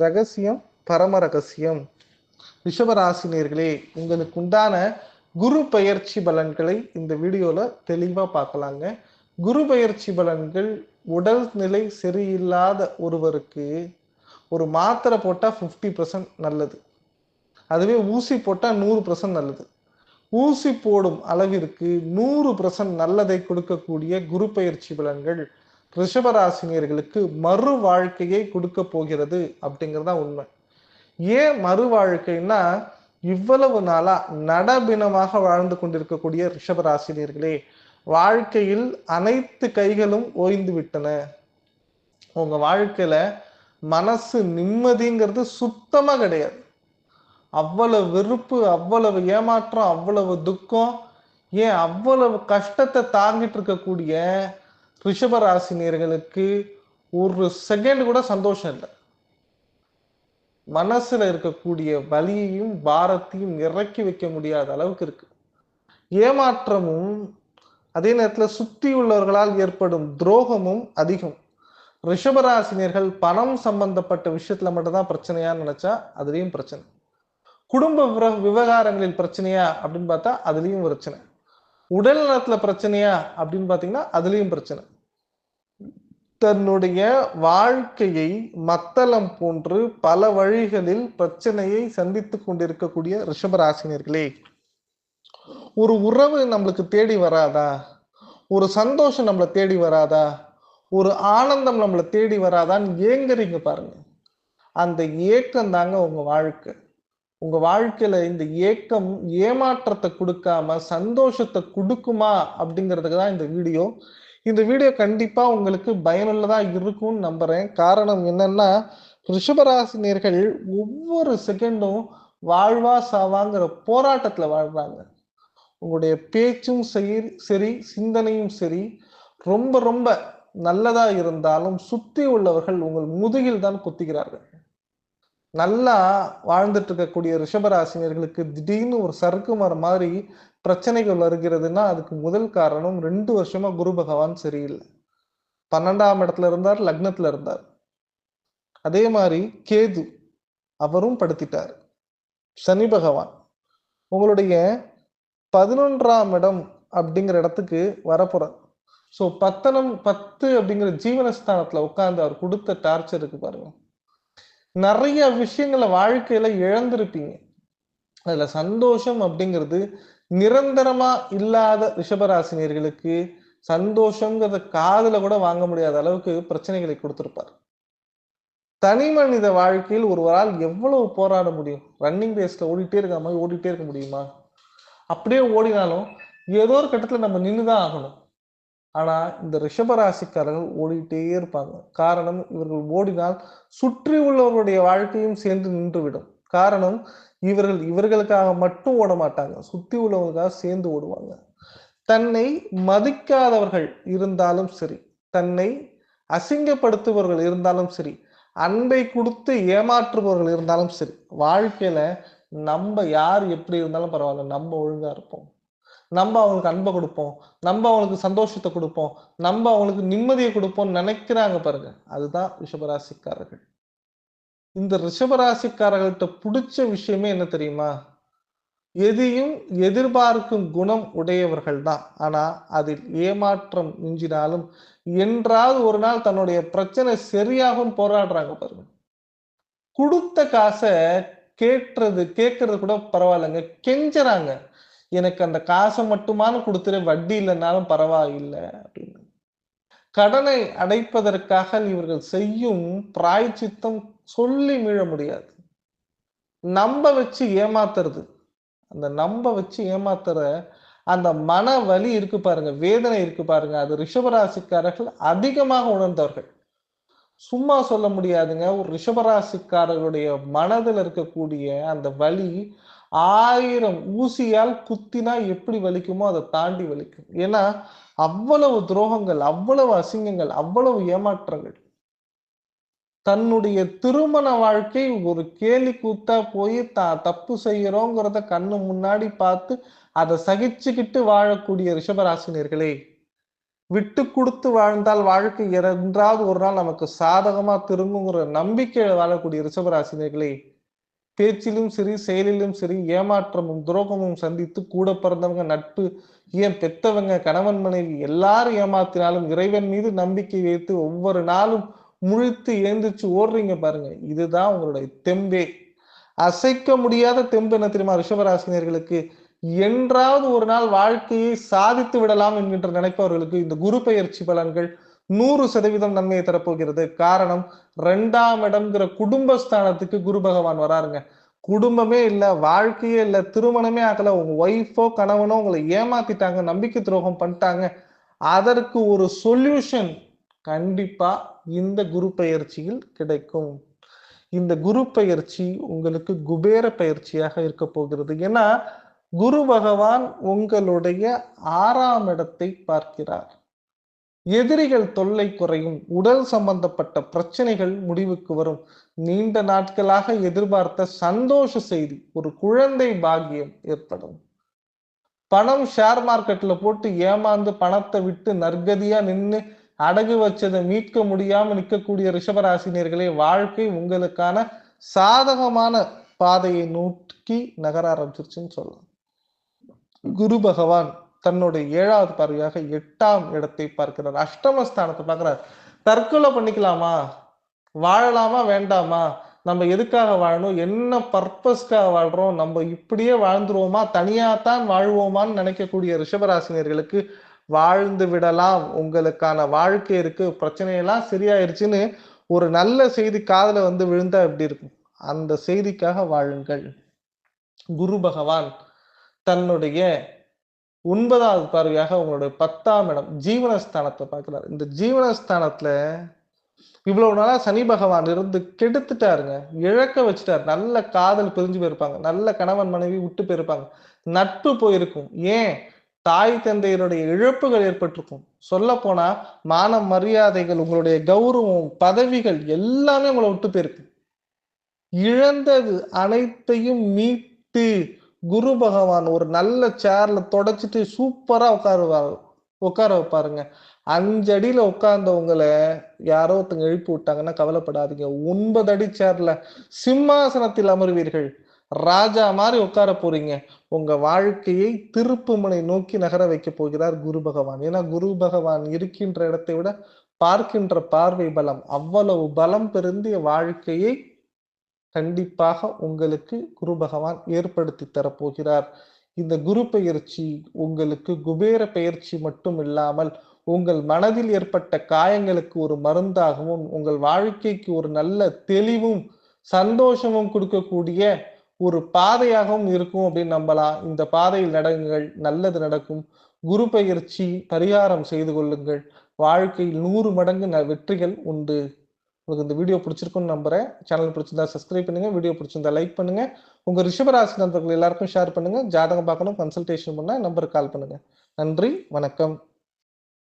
ரகசியம் பரம ரகசியம். ரிஷபராசினியர்களே உங்களுக்கு உண்டான குரு பயிற்சி பலன்களை இந்த வீடியோல தெளிவா பார்க்கலாங்க. குரு பயிற்சி பலன்கள் உடல் நிலை சரியில்லாத ஒருவருக்கு ஒரு மாத்திரை போட்டால் ஃபிஃப்டி பர்சன்ட் நல்லது. அதுவே ஊசி போட்டால் நூறு பர்சன்ட் நல்லது. ஊசி போடும் அளவிற்கு நூறு பர்சன்ட் நல்லதை கொடுக்கக்கூடிய குரு பயிற்சி பலன்கள் ரிஷபராசினியர்களுக்கு மறு வாழ்க்கையை கொடுக்க போகிறது அப்படிங்கிறதா உண்மை. ஏன் மறு வாழ்க்கைன்னா இவ்வளவு நாளா நடபினமாக வாழ்ந்து கொண்டிருக்கக்கூடிய ரிஷபராசினியர்களே வாழ்க்கையில் அனைத்து கைகளும் ஓய்ந்து விட்டன. உங்க வாழ்க்கையில மனசு நிம்மதிங்கிறது சுத்தமா கிடையாது. அவ்வளவு வெறுப்பு அவ்வளவு ஏமாற்றம் அவ்வளவு துக்கம் ஏன் அவ்வளவு கஷ்டத்தை தாங்கிட்டு இருக்கக்கூடிய ரிஷபராசினியர்களுக்கு ஒரு செகண்ட் கூட சந்தோஷம் இல்லை. மனசுல இருக்கக்கூடிய வலியையும் பாரத்தையும் இறக்கி வைக்க முடியாத அளவுக்கு இருக்கு. ஏமாற்றமும் அதே நேரத்தில் சுத்தி உள்ளவர்களால் ஏற்படும் துரோகமும் அதிகம். ரிஷபராசினியர்கள் பணம் சம்பந்தப்பட்ட விஷயத்துல மட்டும்தான் பிரச்சனையா நினைச்சா அதுலயும் பிரச்சனை. குடும்ப விவ- விவகாரங்களில் பிரச்சனையா அப்படின்னு பார்த்தா அதுலயும் பிரச்சனை. உடல் நலத்துல பிரச்சனையா அப்படின்னு பாத்தீங்கன்னா அதுலயும் பிரச்சனை. தன்னுடைய வாழ்க்கையை மத்தளம் போன்று பல வழிகளில் பிரச்சனையை சந்தித்து கொண்டிருக்கக்கூடிய ரிஷபராசினியர்களே ஒரு உறவு நம்மளுக்கு தேடி வராதா? ஒரு சந்தோஷம் நம்மளை தேடி வராதா? ஒரு ஆனந்தம் நம்மளை தேடி வராதான்னு ஏங்குறீங்க பாருங்க. அந்த ஏக்கம் தாங்க உங்க வாழ்க்கை. உங்க வாழ்க்கையில இந்த ஏக்கம் ஏமாற்றத்தை கொடுக்காம சந்தோஷத்தை கொடுக்குமா அப்படிங்கிறதுக்கு தான் இந்த வீடியோ இந்த வீடியோ கண்டிப்பா உங்களுக்கு பயனுள்ளதா இருக்கும்னு நம்புறேன். காரணம் என்னன்னா ரிஷபராசினியர்கள் ஒவ்வொரு செகண்டும் வாழ்வா சாவாங்கிற போராட்டத்துல வாழ்றாங்க. உங்களுடைய பேச்சும் சரி சரி சிந்தனையும் சரி ரொம்ப ரொம்ப நல்லதா இருந்தாலும் சுத்தி உள்ளவர்கள் உங்கள் முதுகில் தான் குத்துகிறார்கள் நல்லா வாழ்ந்துட்டு இருக்கக்கூடிய ரிஷபராசினியர்களுக்கு திடீர்னு ஒரு சறுக்கு மரம் மாதிரி பிரச்சனைகள் வருகிறதுன்னா அதுக்கு முதல் காரணம் ரெண்டு வருஷமா குரு பகவான் சரியில்லை. பன்னெண்டாம் இடத்துல இருந்தார் லக்னத்துல இருந்தார். அதே மாதிரி கேது அவரும் படுத்திட்டார். சனி பகவான் உங்களுடைய பதினொன்றாம் இடம் அப்படிங்கிற இடத்துக்கு வரப்போறார். ஸோ பத்தனம் பத்து அப்படிங்கிற ஜீவனஸ்தானத்துல உட்கார்ந்து அவர் கொடுத்த டார்ச்சர் இருக்கு பாருங்க. நிறைய விஷயங்களை வாழ்க்கையில இழந்திருப்பீங்க. அதுல சந்தோஷம் அப்படிங்கிறது நிரந்தரமா இல்லாத ரிஷபராசினியர்களுக்கு சந்தோஷங்கிறத காதல கூட வாங்க முடியாத அளவுக்கு பிரச்சனைகளை கொடுத்திருப்பார். தனி மனித வாழ்க்கையில் ஒருவரால் எவ்வளவு போராட முடியும்? ரன்னிங் ரேஸ்ல ஓடிட்டே இருக்க மாதிரி ஓடிட்டே இருக்க முடியுமா? அப்படியே ஓடினாலும் ஏதோ ஒரு கட்டத்துல நம்ம நின்றுதான் ஆகணும். ஆனால் இந்த ரிஷபராசிக்காரர்கள் ஓடிக்கிட்டே இருப்பாங்க. காரணம் இவர்கள் ஓடினால் சுற்றி உள்ளவர்களுடைய வாழ்க்கையும் சேர்ந்து நின்றுவிடும். காரணம் இவர்கள் இவர்களுக்காக மட்டும் ஓட மாட்டாங்க. சுற்றி உள்ளவங்களுக்காக சேர்ந்து ஓடுவாங்க. தன்னை மதிக்காதவர்கள் இருந்தாலும் சரி தன்னை அசிங்கப்படுத்துபவர்கள் இருந்தாலும் சரி அன்பை கொடுத்து ஏமாற்றுபவர்கள் இருந்தாலும் சரி வாழ்க்கையில நம்ம யார் எப்படி இருந்தாலும் பரவாயில்ல நம்ம ஒழுங்கா இருப்போம். நம்ம அவங்களுக்கு அன்பை கொடுப்போம். நம்ம அவங்களுக்கு சந்தோஷத்தை கொடுப்போம். நம்ம அவங்களுக்கு நிம்மதியை கொடுப்போம்னு நினைக்கிறாங்க பாருங்க. அதுதான் ரிஷபராசிக்காரர்கள். இந்த ரிஷபராசிக்காரர்கள்ட்ட பிடிச்ச விஷயமே என்ன தெரியுமா? எதையும் எதிர்பார்க்கும் குணம் உடையவர்கள் தான் ஆனா அதில் ஏமாற்றம் மிஞ்சினாலும் என்றாவது ஒரு நாள் தன்னுடைய பிரச்சனை சரியாகவும் போராடுறாங்க பாருங்க. கொடுத்த காசை கேட்டுறது கேட்கறது கூட பரவாயில்லைங்க. கெஞ்சறாங்க. எனக்கு அந்த காசை மட்டுமான கொடுத்துரு வட்டி இல்லைனாலும் பரவாயில்லை அப்படின்னு. கடனை அடைப்பதற்காக இவர்கள் செய்யும் பிராய்ச்சித்தம் சொல்லி மீழ முடியாது. நம்ப வச்சு ஏமாத்துறது. அந்த நம்ப வச்சு ஏமாத்துற அந்த மன வலி இருக்கு பாருங்க வேதனை இருக்கு பாருங்க. அது ரிஷபராசிக்காரர்கள் அதிகமாக உணர்ந்தவர்கள். சும்மா சொல்ல முடியாதுங்க. ஒரு ரிஷபராசிக்காரர்களுடைய மனதில் இருக்கக்கூடிய அந்த வலி ஆயிரம் ஊசியால் குத்தினா எப்படி வலிக்குமோ அதை தாண்டி வலிக்கும். ஏன்னா அவ்வளவு துரோகங்கள் அவ்வளவு அசிங்கங்கள் அவ்வளவு ஏமாற்றங்கள். தன்னுடைய திருமண வாழ்க்கை ஒரு கேலி கூத்தா போய் தான் தப்பு செய்யறோங்கிறத கண்ணு முன்னாடி பார்த்து அதை சகிச்சுக்கிட்டு வாழக்கூடிய ரிஷபராசினியர்களே விட்டு கொடுத்து வாழ்ந்தால் வாழ்க்கை என்றாவது ஒரு நாள் நமக்கு சாதகமா திரும்புங்கிற நம்பிக்கையில வாழக்கூடிய ரிஷபராசினியர்களே பேச்சிலும் சரி செயலிலும் சரி ஏமாற்றமும் துரோகமும் சந்தித்து கூட பிறந்தவங்க நட்பு ஏன் பெத்தவங்க கணவன் மனைவி எல்லாரும் ஏமாத்தினாலும் இறைவன் மீது நம்பிக்கை வைத்து ஒவ்வொரு நாளும் முழித்து ஏந்திரிச்சு ஓடுறீங்க பாருங்க. இதுதான் உங்களுடைய தெம்பே. அசைக்க முடியாத தெம்பு என்ன தெரியுமா? ரிஷபராசினியர்களுக்கு என்றாவது ஒரு நாள் வாழ்க்கையை சாதித்து விடலாம் என்கின்ற நினைப்பவர்களுக்கு இந்த குரு பெயர்ச்சி பலன்கள் நூறு சதவீதம் நன்மையை தரப்போகிறது. காரணம் ரெண்டாம் இடம்ங்கிற குடும்பஸ்தானத்துக்கு குரு பகவான் வராருங்க. குடும்பமே இல்லை வாழ்க்கையே இல்லை திருமணமே ஆகல உங்க ஒய்ஃபோ கணவனோ உங்களை ஏமாத்திட்டாங்க நம்பிக்கை துரோகம் பண்ணிட்டாங்க. அதற்கு ஒரு சொல்யூஷன் கண்டிப்பா இந்த குரு பயிற்சியில் கிடைக்கும். இந்த குரு பயிற்சி உங்களுக்கு குபேர பயிற்சியாக இருக்க போகிறது. ஏன்னா குரு பகவான் உங்களுடைய ஆறாம் இடத்தை பார்க்கிறார். எதிரிகள் தொல்லை குறையும் உடல் சம்பந்தப்பட்ட பிரச்சனைகள் முடிவுக்கு வரும். நீண்ட நாட்களாக எதிர்பார்த்த சந்தோஷ செய்தி ஒரு குழந்தை பாக்கியம் ஏற்படும். பணம் ஷேர் மார்க்கெட்ல போட்டு ஏமாந்து பணத்தை விட்டு நற்கதியா நின்று அடகு வச்சதை மீட்க முடியாம நிற்கக்கூடிய ரிஷபராசினியர்களே வாழ்க்கை உங்களுக்கான சாதகமான பாதையை நோக்கி நகர ஆரம்பிச்சிருச்சுன்னு சொல்லலாம். குரு பகவான் தன்னுடைய ஏழாவது பார்வையாக எட்டாம் இடத்தை பார்க்கிறார். அஷ்டமஸ்தானத்தை பார்க்கிறார். தற்கொலை பண்ணிக்கலாமா? வாழலாமா? வேண்டாமா? நம்ம எதுக்காக வாழணும்? என்ன பர்பஸ்க்காக வாழ்றோம்? நம்ம இப்படியே வாழ்ந்துருவோமா? தனியாத்தான் வாழ்வோமான்னு நினைக்கக்கூடிய ரிஷபராசினியர்களுக்கு வாழ்ந்து விடலாம். உங்களுக்கான வாழ்க்கை இருக்கு. பிரச்சனையெல்லாம் சரியாயிருச்சுன்னு ஒரு நல்ல செய்தி காதல வந்து விழுந்தா எப்படி இருக்கும்? அந்த செய்திக்காக வாழுங்கள். குரு பகவான் தன்னுடைய ஒன்பதாவது பார்வையாக உங்களுடைய பத்தாம் இடம் ஜீவனஸ்தானத்தை பார்க்கிறார். இந்த ஜீவனஸ்தானத்துல இவ்வளவு நாளா சனி பகவான் இருந்து கெடுத்துட்டாருங்க. இழக்க வச்சுட்டாரு. நல்ல காதல் பிரிஞ்சு போயிருப்பாங்க. நல்ல கணவன் மனைவி விட்டு போயிருப்பாங்க. நட்பு போயிருக்கும். ஏன்? தாய் தந்தையருடைய இழப்புகள் ஏற்பட்டிருக்கும். சொல்ல போனா மான மரியாதைகள் உங்களுடைய கௌரவம் பதவிகள் எல்லாமே உங்களை விட்டு போயிருக்கு. இழந்தது அனைத்தையும் மீட்டு குரு பகவான் ஒரு நல்ல சேர்ல தொடச்சிட்டு சூப்பரா உட்காருவாரு உட்கார வைப்பாருங்க. அஞ்சடியில உட்கார்ந்தவங்களை யாரோ ஒருத்தங்க எழுப்பி விட்டாங்கன்னா கவலைப்படாதீங்க. ஒன்பது அடி சேர்ல சிம்மாசனத்தில் அமர்வீர்கள். ராஜா மாதிரி உட்கார போறீங்க. உங்க வாழ்க்கையை திருப்புமனை நோக்கி நகர வைக்க போகிறார் குரு பகவான். ஏன்னா குரு பகவான் இருக்கின்ற இடத்தை விட பார்க்கின்ற பார்வை பலம் அவ்வளவு பலம் பெருந்திய வாழ்க்கையை கண்டிப்பாக உங்களுக்கு குரு பகவான் ஏற்படுத்தி தரப்போகிறார். இந்த குரு பெயர்ச்சி உங்களுக்கு குபேர பெயர்ச்சி மட்டும் இல்லாமல் உங்கள் மனதில் ஏற்பட்ட காயங்களுக்கு ஒரு மருந்தாகவும் உங்கள் வாழ்க்கைக்கு ஒரு நல்ல தெளிவும் சந்தோஷமும் கொடுக்கக்கூடிய ஒரு பாதையாகவும் இருக்கும் அப்படின்னு நம்பலாம். இந்த பாதையில் நடங்கள் நல்லது நடக்கும். குரு பயிற்சி பரிகாரம் செய்து கொள்ளுங்கள். வாழ்க்கையில் நூறு மடங்கு வெற்றிகள் உண்டு. உங்களுக்கு இந்த வீடியோ பிடிச்சிருக்குன்னு நம்புறேன். சேனல் பிடிச்சிருந்தா சப்ஸ்கிரைப் பண்ணுங்க. வீடியோ பிடிச்சிருந்தா லைக் பண்ணுங்க. உங்க ரிஷபராசி நண்பர்கள் எல்லாருக்கும் ஷேர் பண்ணுங்க. ஜாதகம் பார்க்கணும் கன்சல்டேஷன் பண்ண நம்பருக்கு கால் பண்ணுங்க. நன்றி வணக்கம்.